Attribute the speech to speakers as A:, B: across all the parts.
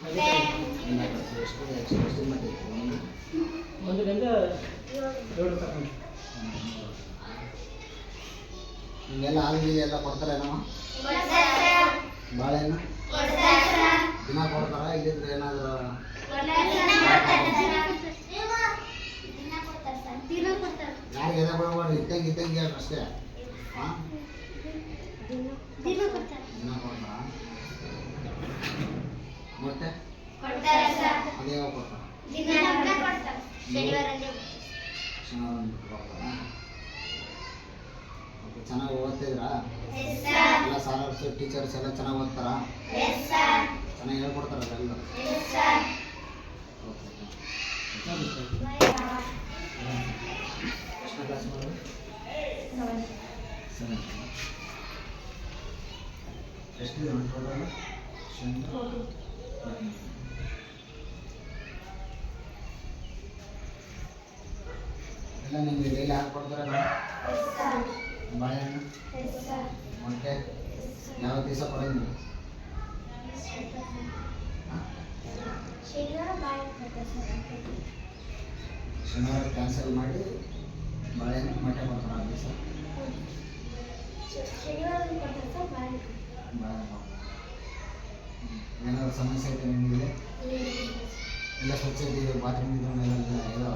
A: ಒಂದು
B: ಒಂದರಿಂದ ಏಳು ತಗೊಂಡು
A: ನಿಮ್ಗೆಲ್ಲ ಹಾಲು ಗೀಲು ಎಲ್ಲ ಕೊಡ್ತಾರೇನವ ಬಾಳೆಹಣ್ಣು? ದಿನ ಕೊಡ್ತಾರ? ಇಲ್ಲಿದ್ರೆ ಏನಾದ್ರು ಯಾರಿಗೆ ಎದೆ ಬಿಡಬಾರ್ದು ಇದ್ದಂಗೆ ಇದ್ದಂಗೆ ಹೇಳ್ರಿ ಅಷ್ಟೇ. ಹಾಂ? ದಿನ ಕೊಡ್ತಾರ? ಮತ್ತೆ? ಅದೇ ಯಾವಾಗ ಕೊಡ್ತಾರ? ಶನಿವಾರ ಚೆನ್ನಾಗಿ ಓದ್ತಿದ್ರಾ ಎಲ್ಲ ಸಾಲರ್ಸು ಟೀಚರ್ಸ್ ಎಲ್ಲ ಚೆನ್ನಾಗಿ ಓದ್ತಾರಾ? ಚೆನ್ನಾಗಿ ಹೇಳ್ಕೊಡ್ತಾರಲ್ಲ ಎಲ್ಲರೂ? ಓಕೆ ಎಷ್ಟನೇ ಕ್ಲಾಸ್ ಮಾಡೋದು ಸೆವೆಂತ್. ಎಷ್ಟಿದೆ ಟೋಟಲ್ ಎಲ್ಲ ನಿಮಗೆ ಡೈಲಿ ಹಾಕ್ಕೊಡ್ತಾರೆ ಬಾಳೆಹಣ್ಣು? ಮೊಟ್ಟೆ? ಯಾವ ದಿವಸ ಕೊಡೋದು ಶನಿವಾರ ಕ್ಯಾನ್ಸಲ್ ಮಾಡಿ ಬಾಳೆಹಣ್ಣು ಮೊಟ್ಟೆ ಕೊಡ್ತಾರೆ ಆ ದಿವಸ? ಬಾಳೆಹಣ್ಣು. ಏನಾದ್ರು ಸಮಸ್ಯೆ ಐತೆ ನಿಮಗೆ? ಎಲ್ಲ ಸ್ವಚ್ಛತೆ ಇದೆ ಬಾತ್ರೂಮ್ ಇದ್ರೂ ಎಲ್ಲ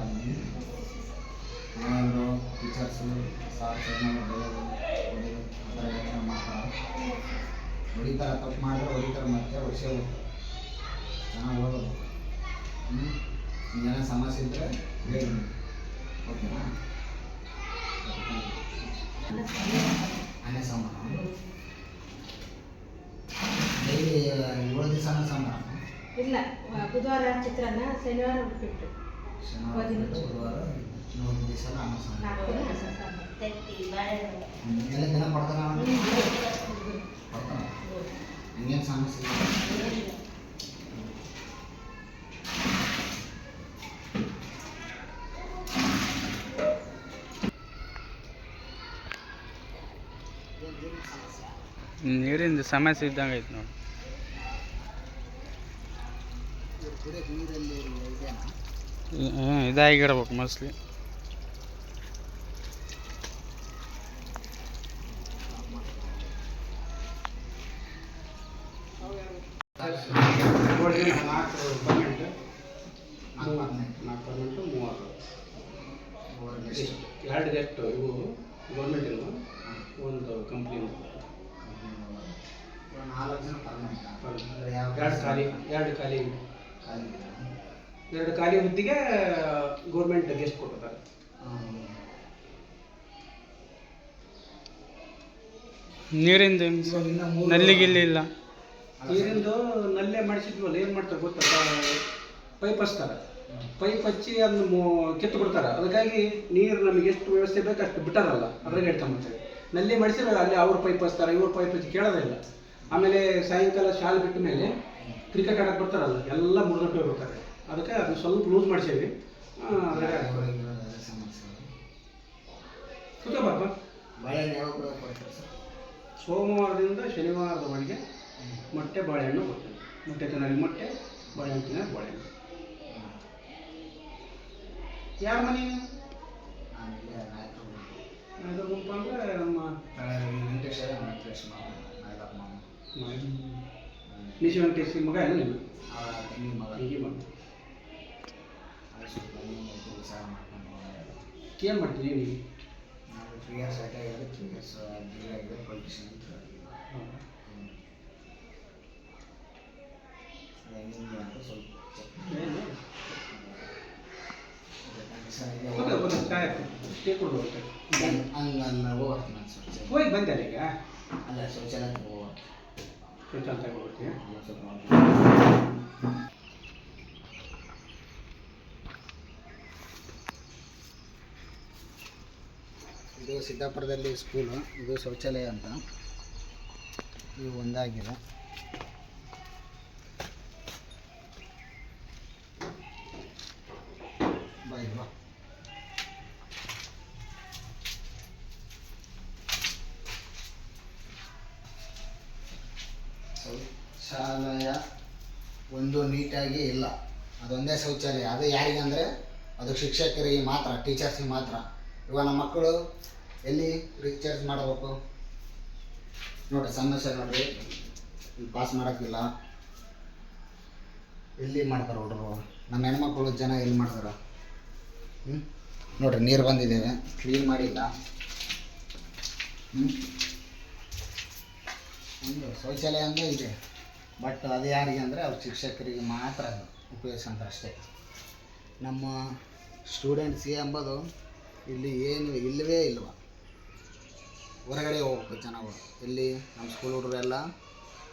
A: ಏನಾದರೂ ಟೀಚರ್ಸು ಏನಾದ್ರು ಹೊಡೆಯೋದು ಆ ಥರ ಏನಾದ್ರು ಮಾಡ್ತಾರೆ? ಹೊಡಿತಾರೆ? ತಪ್ಪು ಮಾಡಿದ್ರೆ ಹೊಡಿತಾರೆ ಮತ್ತೆ? ವರ್ಷ ಚೆನ್ನಾಗಿ ಓದೋದು. ಹ್ಞೂ ಏನೋ ಸಮಸ್ಯೆ ಇದ್ದರೆ ಹೇಳಿ. ಓಕೆನಾ ಅನ್ನ ಸಾಂಬಾರು ಡೈಲಿ ಏಳು ಸಣ್ಣ ಸಣ್ಣ.
C: ಇಲ್ಲ ಬುಧವಾರ ಚಿತ್ರಾನ್ನ ಶನಿವಾರ ಉಪ್ಪಿಟ್ಟು.
A: ಶನಿವಾರ ಬುಧವಾರ ಅನ್ನ. ಎಲ್ಲ ದಿನ ಕೊಡ್ತಾನೆ ಹಂಗೇನು ಸಮಸ್ಯೆ ಇಲ್ಲ
B: ನೀರಿಂದ ಸಮಸ್ಯೆ ಇದ್ದಂಗೆ ಐತೆ ನೋಡಿ.
D: ಮೂವತ್ತು
A: ಮೂರು ಗೆಸ್ಟ್
D: ಎರಡು ಗೆಸ್ಟ್ ಇವು ಗೌರ್ಮೆಂಟಿನ ಒಂದು
A: ಯಾವ
D: ಎರಡು ಖಾಲಿ ಎರಡು ಖಾಲಿ? ಎರಡು ಖಾಲಿ ಹುದ್ದೆಗೆ ಗೌರ್ಮೆಂಟ್ ಗೆಸ್ಟ್ ಕೊಟ್ಟಿದ್ದಾರೆ.
A: ನೀರಿಂದು
B: ನೀರಿಂದ ಏನ್
A: ಇವಾಗ ಇನ್ನ ಮೂರು-
B: ನಲ್ಲಿ ಗಿಲ್ಲಿ ಇಲ್ಲ?
D: ನೀರಿಂದು ನಲ್ಲೇ ಮಾಡಿಸಿದ್ವಲ್ಲ ಏನು ಮಾಡ್ತಾರೆ ಗೊತ್ತಾ ಪೈಪ್ ಹಚ್ತಾರೆ. ಪೈಪ್ ಹಚ್ಚಿ ಅದನ್ನು ಮು- ಕಿತ್ತು ಬಿಡ್ತಾರೆ. ಅದಕ್ಕಾಗಿ ನೀರು ನಮಗೆ ಎಷ್ಟು ವ್ಯವಸ್ಥೆ ಬೇಕು ಅಷ್ಟು ಬಿಟ್ಟಾರಲ್ಲ. ಅದ್ರಾಗ ಮಾಡ್ತಾರೆ ನಲ್ಲಿ ಮಾಡಿಸಿದ್ರೆ ಅಲ್ಲಿ ಅವ್ರ ಪೈಪ್ ಹಚ್ತಾರೆ ಇವ್ರ ಪೈಪ್ ಹಚ್ಚಿ ಕೇಳೋದೇ ಇಲ್ಲ. ಆಮೇಲೆ ಸಾಯಂಕಾಲ ಶಾಲೆ ಬಿಟ್ಟ ಮೇಲೆ ಕ್ರಿಕೆಟ್ ಆಡಕ್ಕೆ ಬರ್ತಾರಲ್ಲ ಎಲ್ಲ ಮುರಿದಟ್ಟು ಹೋಗ್ಬೇಕಾದ್ರೆ ಅದಕ್ಕೆ ಅದು ಸ್ವಲ್ಪ ಲೂಸ್ ಮಾಡಿಸೇವಿ ಬಾಪ ಸೋಮವಾರದಿಂದ ಶನಿವಾರದವರೆಗೆ ಮೊಟ್ಟೆ ಬಾಳೆಹಣ್ಣು ಕೊಡ್ತೇವೆ ಮೊಟ್ಟೆ ತಿನ್ನಲಿ ಮೊಟ್ಟೆ ಬಾಳೆಹಣ್ಣು ತಿನ್ನ ಬಾಳೆಹಣ್ಣು ಯಾರ ಮನೆ ಗುಂಪ ಅಂದರೆ ನಮ್ಮ
A: ವೆಂಕಟೇಶ್ವರ ವೆಂಕಟೇಶ್ ಮಾವ
D: ನಿಶಿ ವೆಂಕಟೇಶ್ ಮಗ ಏನು
A: ನಿಮ್ಮ ಮಗ
D: ಹೀಗೆ
A: ನೀವು ಹೋಗೋದು.
D: ಏನು ಮಾಡ್ತೀನಿ ನೀನು
A: ನಾವು ತ್ರೀ ಇಯರ್ಸ್ ಆಗಿದೆ ತ್ರೀ ಇಯರ್ಸ್ ಡಿಗ್ರಿ ಆಗಿದೆ ಪೊಲಿಟಿಷಿಯನ್ ಅಂತ ಹೆಂಗೆ
D: ಬಂದ ಈಗ
A: ಅಲ್ಲ ಶೌಚಾಲಯಕ್ಕೆ ಹೋಗ್ತೀನಿ ಇದು ಸಿದ್ದಾಪುರದಲ್ಲಿ ಸ್ಕೂಲು ಇದು ಶೌಚಾಲಯ ಅಂತ. ಇದು ಒಂದಾಗಿದೆ. ಶೌಚಾಲಯ ಒಂದು ನೀಟಾಗಿ ಇಲ್ಲ. ಅದೊಂದೇ ಶೌಚಾಲಯ. ಅದು ಯಾರಿಗಂದರೆ ಅದು ಶಿಕ್ಷಕರಿಗೆ ಮಾತ್ರ ಟೀಚರ್ಸಿಗೆ ಮಾತ್ರ. ಇವಾಗ ನಮ್ಮ ಮಕ್ಕಳು ಎಲ್ಲಿ ರೀಚಾರ್ಜ್ ಮಾಡಬೇಕು? ನೋಡಿರಿ ಸಮಸ್ಯೆ ನೋಡಿರಿ ಪಾಸ್ ಮಾಡೋಕ್ಕಿಲ್ಲ. ಎಲ್ಲಿ ಮಾಡ್ತಾರೆ ಹುಡುಗರು ನಮ್ಮ ಹೆಣ್ಮಕ್ಳು ಜನ ಎಲ್ಲಿ ಮಾಡ್ತಾರೆ? ಹ್ಞೂ ನೋಡಿರಿ, ನೀರು ಬಂದಿದ್ದೇವೆ. ಕ್ಲೀನ್ ಮಾಡಿಲ್ಲ. ಹ್ಞೂ ಒಂದು ಶೌಚಾಲಯ ಅಂದರೆ ಇದೆ. ಬಟ್ ಅದು ಯಾರಿಗೆ ಅಂದರೆ ಅವ್ರ ಶಿಕ್ಷಕರಿಗೆ ಮಾತ್ರ ಅದು ಉಪಯೋಗಿಸೋಂಥ ಅಷ್ಟೇ. ನಮ್ಮ ಸ್ಟೂಡೆಂಟ್ಸ್ಗೆ ಎಂಬುದು ಇಲ್ಲಿ ಏನು ಇಲ್ಲವೇ ಇಲ್ವ. ಹೊರಗಡೆ ಹೋಗ್ಬೇಕು ಜನಗಳು. ಇಲ್ಲಿ ನಮ್ಮ ಸ್ಕೂಲ್ ಹುಡುಗರೆಲ್ಲ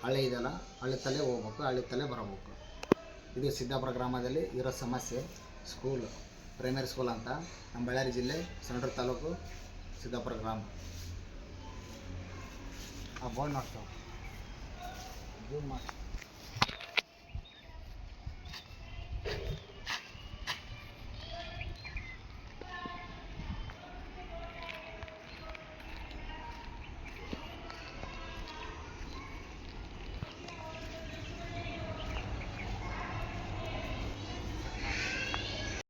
A: ಹಳ್ಳಿ ಇದೆಲ್ಲ ಹಳ್ಳಿ ತಲೆ ಹೋಗ್ಬೇಕು ಹಳ್ಳಿ ತಲೆ ಬರಬೇಕು. ಇದು ಸಿದ್ದಾಪುರ ಗ್ರಾಮದಲ್ಲಿ ಇರೋ ಸಮಸ್ಯೆ. ಸ್ಕೂಲ್ ಪ್ರೈಮರಿ ಸ್ಕೂಲ್ ಅಂತ ನಮ್ಮ ಬಳ್ಳಾರಿ ಜಿಲ್ಲೆ ಸಂಡ್ರ ತಾಲೂಕು ಸಿದ್ದಾಪುರ ಗ್ರಾಮ. ಆ ಬೋರ್ಡ್ ಮಾಡ್ತಾವೆ ಜೂಮ್ ಮಾಡಿ